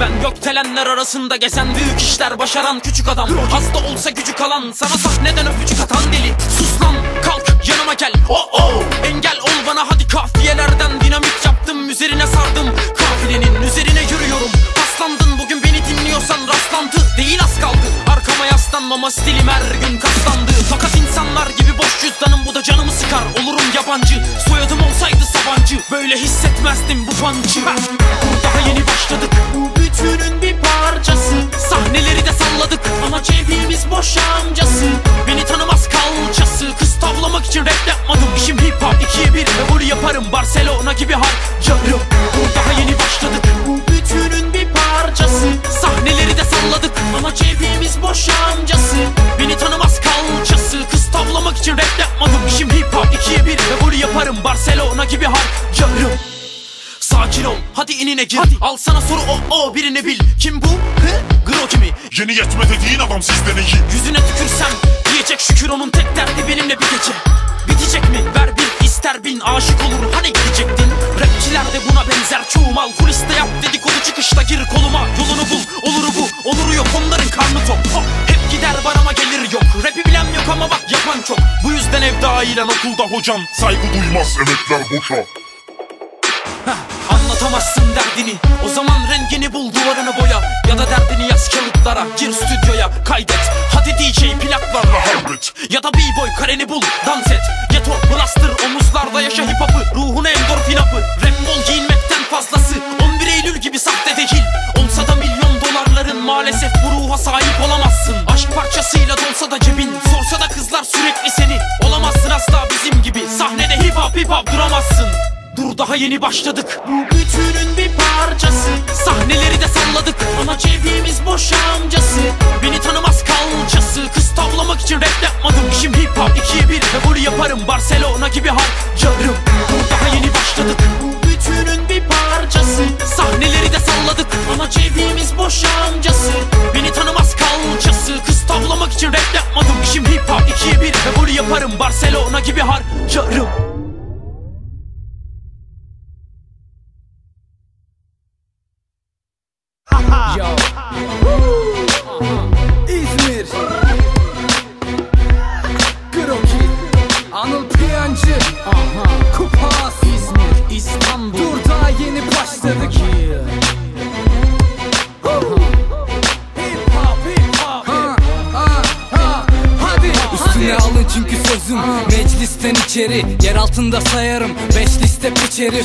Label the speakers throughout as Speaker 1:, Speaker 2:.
Speaker 1: ben Gökdelenler arasında gezen büyük işler başaran küçük adam. Da olsa gücü kalan sana sahneden öpücük atan deli. Sus lan kalk yanıma gel. Oh oh. Engel ol bana hadi kafiyelerden dinamit yaptım. Üzerine sardım kafilenin üzerine yürüyorum. Paslandın bugün beni dinliyorsan rastlantı. Değil az kaldı. Arkama yaslanmama stilim her gün kaslandı. Fakat insanlar gibi boş cüzdanım bu da canımı sıkar Olurum yabancı. Soyadım olsaydı Sabancı Böyle hissetmezdim bu pancı. Daha yeni başladık. Bu bütünün bir parçası. Sahneleri de salladık Ama cebimiz boş amcası. Beni tanımaz kalçası. Kız tavlamak için rap yapmadım. İşim hip hop ikiye bir Ve bunu yaparım. Barcelona gibi harcarım. Daha Barcelona gibi harcarım Sakin ol hadi inine gir. Al sana soru o o birini bil. Kim bu? Hı? Groki mi?
Speaker 2: Yeni yetme dediğin adam sizden iyi.
Speaker 1: Yüzüne tükürsem diyecek şükür onun tek derdi benimle bir gece. Bitecek mi? Ver bir ister bin aşık olur. Hani gidecektin? Rapçiler de buna benzer. Çoğu mal Kuliste yap. Dedikodu çıkışta gir koluma. Yolunu bul oluru bu. Oluru yok. Onların karnı tok Hop, gider var ama gelir yok. Rapi bilen yok ama bak yapan çok. Bu yüzden ev dailen okulda hocam.
Speaker 2: Saygı duymaz emekler boşa.
Speaker 1: Anlatamazsın derdini. O zaman rengini bul duvarını boya. Ya da derdini yaz kağıtlara. Gir stüdyoya kaydet. Hadi DJ plaklarla
Speaker 2: Hallet
Speaker 1: Ya da b-boy kareni bul dans et. Ghetto blaster omuzlarda yaşa hip hop'ı. Ruhuna endorfin hapı daha yeni başladık. Bu bütünün bir parçası. Sahneleri de salladık. Ama cebimiz boş amcası. Beni tanımaz kalçası. Kız tavlamak için rap yapmadım. İşim hip hop ikiye bir. Ve bunu yaparım. Barcelona gibi harcarım Dur daha yeni başladık. Bu bütünün bir parçası. Sahneleri de salladık. Ama cebimiz boş amcası. Beni tanımaz kalçası. Kız tavlamak için rap yapmadım. İşim hip hop ikiye bir. Ve bunu yaparım. Barcelona gibi harcarım
Speaker 3: yeni başladık Hip çünkü sözüm Meclisten içeri Yer altında sayarım Beş liste biçerir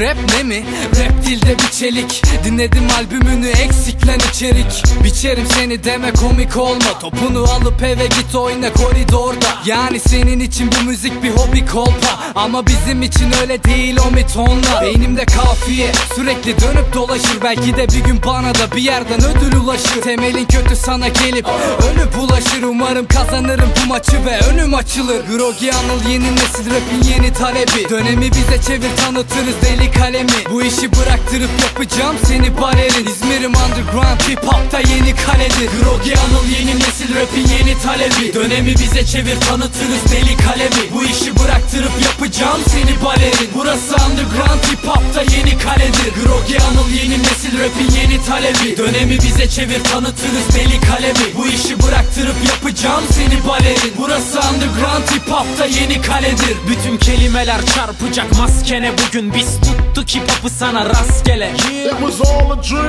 Speaker 3: Rap ne mi? Rap dilde bir çelik. Dinledim albümünü eksiklen içerik. Biçerim seni deme komik olma. Topunu alıp eve git oyna koridorda. Yani senin için bu müzik bir hobi kolpa. Ama bizim için öyle değil o mitonla Beynimde kafiye sürekli dönüp dolaşır. Belki de bir gün bana da bir yerden ödül ulaşır. Temelin kötü sana gelip ölüp ulaşır Umarım kazanırım bu maçı ve önüm açılır. Grogi Anıl yeni nesil rapin yeni talebi. Dönemi bize çevir tanıtırız deli kalemi. Bu işi bıraktırıp yapacağım seni balerin İzmir'im underground hip hop'ta yeni kaledir Grogi Anıl yeni nesil rapin yeni talebi. Dönemi bize çevir tanıtırız deli kalemi. Bu işi bıraktırıp yapacağım seni balerin. Burası underground hip hop'ta yeni kaledir. Grogi Anıl yeni nesil rapin yeni talebi. Dönemi bize çevir tanıtırız deli kalemi. Bu işi bıraktırıp yapacağım seni balerin. Burası underground hip hop'ta yeni kaledir.
Speaker 1: Bütün kelimeler çarpacak maskene. Bugün Biz tuttuk hip hop'ı sana rastgele.
Speaker 2: It was all a dream